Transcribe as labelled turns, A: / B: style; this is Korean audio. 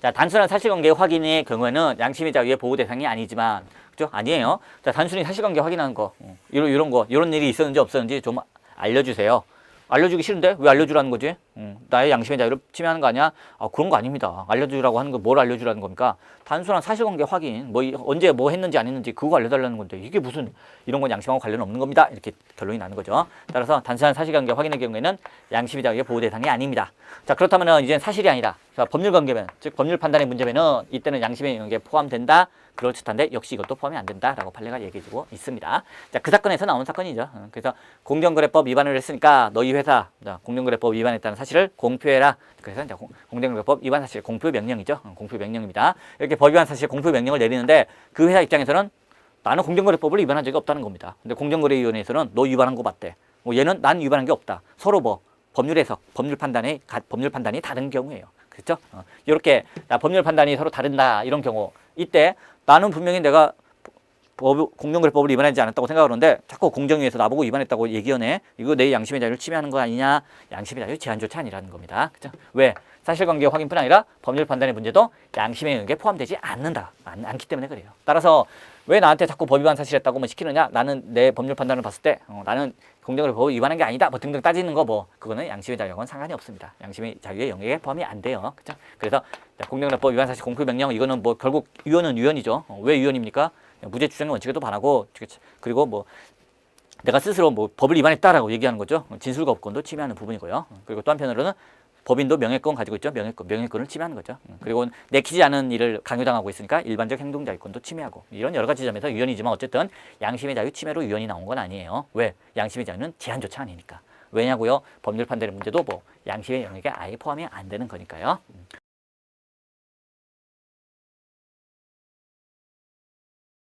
A: 자, 단순한 사실관계 확인의 경우에는 양심의 자유의 보호 대상이 아니지만, 그죠? 아니에요. 자, 단순히 사실관계 확인하는 거, 어, 이런, 이런 거, 이런 일이 있었는지 없었는지 좀 알려주세요. 알려주기 싫은데 왜 알려주라는 거지? 음, 나의 양심의 자유를 침해하는 거 아니야? 아, 그런 거 아닙니다. 알려주라고 하는 거 뭘 알려주라는 겁니까? 단순한 사실관계 확인, 뭐 이- 언제 뭐 했는지 안 했는지 그거 알려달라는 건데 이게 무슨 이런 건 양심하고 관련 없는 겁니다. 이렇게 결론이 나는 거죠. 따라서 단순한 사실관계 확인의 경우에는 양심의 자유의 보호 대상이 아닙니다. 자 그렇다면은 이제 사실이 아니라 자, 법률 관계면 즉 법률 판단의 문제면은 이때는 양심의 영역에 포함된다. 그렇듯한데 역시 이것도 포함이 안 된다라고 판례가 얘기해주고 있습니다. 자, 그 사건에서 나온 사건이죠. 어, 그래서 공정거래법 위반을 했으니까 너희 회사 자, 공정거래법 위반했다는 사실을 공표해라. 그래서 이제 공- 공정거래법 위반 사실 공표 명령이죠. 어, 공표 명령입니다. 이렇게 법 위반 사실 공표 명령을 내리는데 그 회사 입장에서는 나는 공정거래법을 위반한 적이 없다는 겁니다. 근데 공정거래위원회에서는 너 위반한 거 맞대. 뭐 얘는 난 위반한 게 없다. 서로 뭐 법률 해석, 법률 판단이 가- 법률 판단이 다른 경우예요. 그렇죠? 어, 이렇게 나 법률 판단이 서로 다른다 이런 경우 이때 나는 분명히 내가 법, 공정거래 법을 위반하지 않았다고 생각하는데 자꾸 공정위에서 나보고 위반했다고 얘기하네. 이거 내 양심의 자유를 침해하는 거 아니냐? 양심의 자유 제한조차 아니라는 겁니다. 그죠? 왜? 사실관계 확인뿐 아니라 법률 판단의 문제도 양심의 영역에 포함되지 않는다. 않, 않기 때문에 그래요. 따라서 왜 나한테 자꾸 법 위반 사실했다고 뭐 시키느냐? 나는 내 법률 판단을 봤을 때 어, 나는 공정거래법 위반한 게 아니다. 뭐 등등 따지는 거 뭐 그거는 양심의 자유하고는 상관이 없습니다. 양심의 자유의 영역에 포함이 안 돼요. 그죠? 그래서 자, 공정거래법 위반 사실 공표 명령 이거는 뭐 결국 위헌은 위헌이죠. 어, 왜 위헌입니까? 무죄 추정의 원칙에도 반하고 그리고 뭐 내가 스스로 뭐 법을 위반했다라고 얘기하는 거죠. 진술거부권도 침해하는 부분이고요. 그리고 또 한편으로는 법인도 명예권 가지고 있죠. 명예권, 명예권을 침해하는 거죠. 그리고 내키지 않은 일을 강요당하고 있으니까 일반적 행동 자유권도 침해하고 이런 여러 가지 점에서 위헌이지만 어쨌든 양심의 자유 침해로 위헌이 나온 건 아니에요. 왜? 양심의 자유는 제한조차 아니니까. 왜냐고요? 법률 판단의 문제도 뭐 양심의 영역에 아예 포함이 안 되는 거니까요. 음.